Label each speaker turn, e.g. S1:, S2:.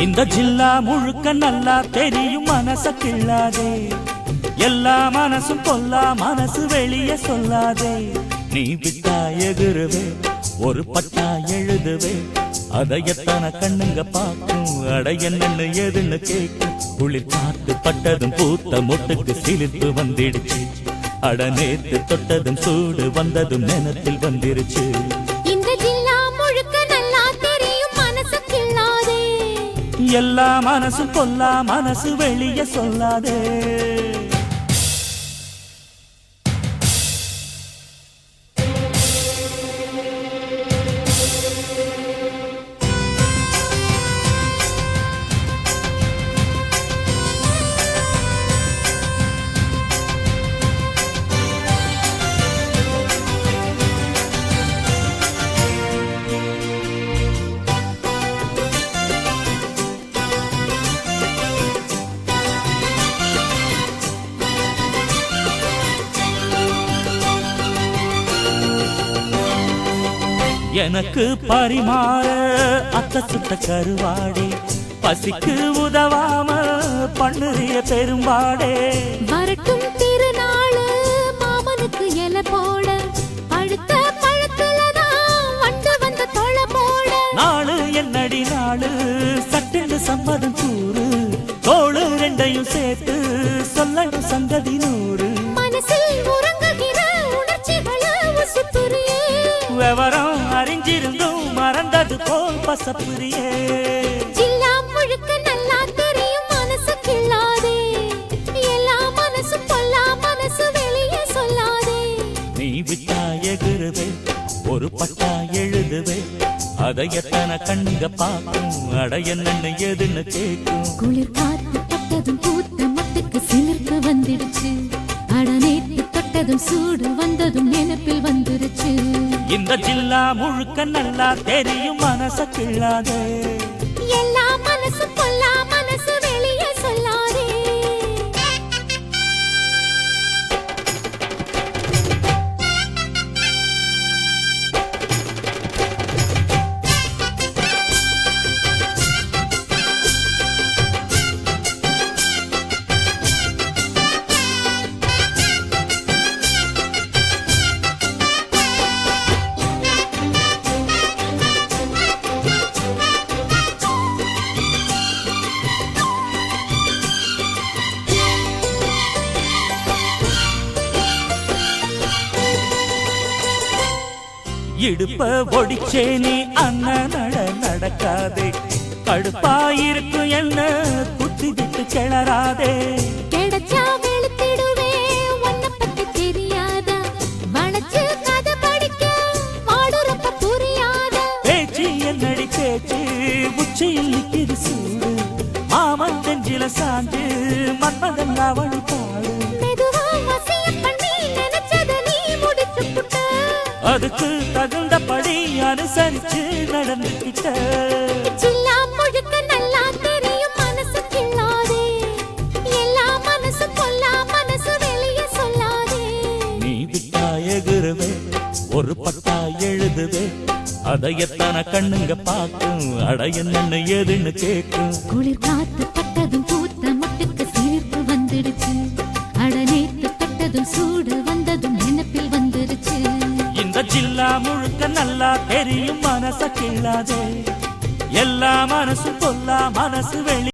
S1: இந்த ஜில்லா முழுக்க நல்லா தெரியும் மனச கிள்ளாதே. எல்லா மனசும் கொல்லா மனசு வெளிய சொல்லாதே. நீ விட்டா எதிருவே ஒரு பட்டா எழுதுவே. அதை எத்தனை கண்ணுங்க பார்க்கும் அட என்னன்னு எதுன்னு கேட்கும். குளிர் பார்த்து பட்டதும் பூத்த முட்டுக்கு சிலிர்ப்பு வந்துடுச்சு. அட நேத்து தொட்டதும் சூடு வந்ததும் நினத்தில் வந்துருச்சு. எல்லா மனசும் கொல்லா மனசு வெளியே சொல்லாதே. எனக்கு பரிமாற அத்த சுத்த கருவாடே. பசிக்கு உதவாம பண்ணுறிய பெரும்பாடே.
S2: வரட்டும் திருநாளு மாமனுக்கு இலை போட. போட.
S1: நாளு என்னடி நாளு? சட்டென்று சம்மதம் கூறு. தோளு ரெண்டையும் சேர்த்து சொல்லணும் சங்கதி நூறு.
S2: மனசில் உறங்குகிற
S1: போல் பசப்புரியே
S2: ஜில்லா முழுக்க நல்லா தெரியும் மனசு கிள்ளாதே எல்லா மனசும் பொல்லா மனசு வெளியே சொல்லாதே.
S1: நீ விட்டா எகுருவே ஒரு பட்டா எழுதுவே. அதை எத்தனை கண்ணுங்க பார்க்கும் அட என்னன்னு எதுன்னு கேட்கும்.
S2: குளிர் காத்து பட்டதும் பூத்த மட்டுக்கு சிலிர்ப்பு வந்துடுச்சு. அட நேத்து கேட்டதும் சூடு வந்ததும் நினைப்பில் வந்துருச்சு.
S1: இந்த ஜில்லா முழுக்க நல்லா தெரியும் மனச கிள்ளாதே. இடுப்ப ஒடிச்சே நீ அண்ணன் நட நடக்காதே. கடுப்பாயிருக்கும் என்ன குத்தி விட்டு கிளறாதே.
S2: கிடைச்சா வெளுத்திடுவே உன்னை பத்தி தெரியாதா. வளைச்சு கதை படிக்க வாடுறப்ப புரியாதா.
S1: பேச்சு என்னடி பேச்சு உச்சியில் நிக்கிது சூடு. மாமன் தெஞ்சில சாஞ்சு மன்மதன் அவள் அதுக்கு தகுந்தபடி அனுசரிச்சு நடந்துக்கிட்ட.
S2: ஜில்லா முழுக்க நல்லா தெரியும் மனசு கிள்ளாதே. எல்லா மனசு பொல்லா மனசு வெளியே சொல்லாதே.
S1: நீ விட்டா எகுருவே ஒரு பட்டா எழுதுவே. அதை எத்தனை கண்ணுங்க பார்க்கும் அட என்னன்னு எதுன்னு கேட்கும்.
S2: குளிர் காத்து பட்டதும்
S1: ஜில்லா முழுக்க நல்லா தெரியும் மனச கிள்ளாதே. எல்லா மனசு கொல்லா மனசு வெளி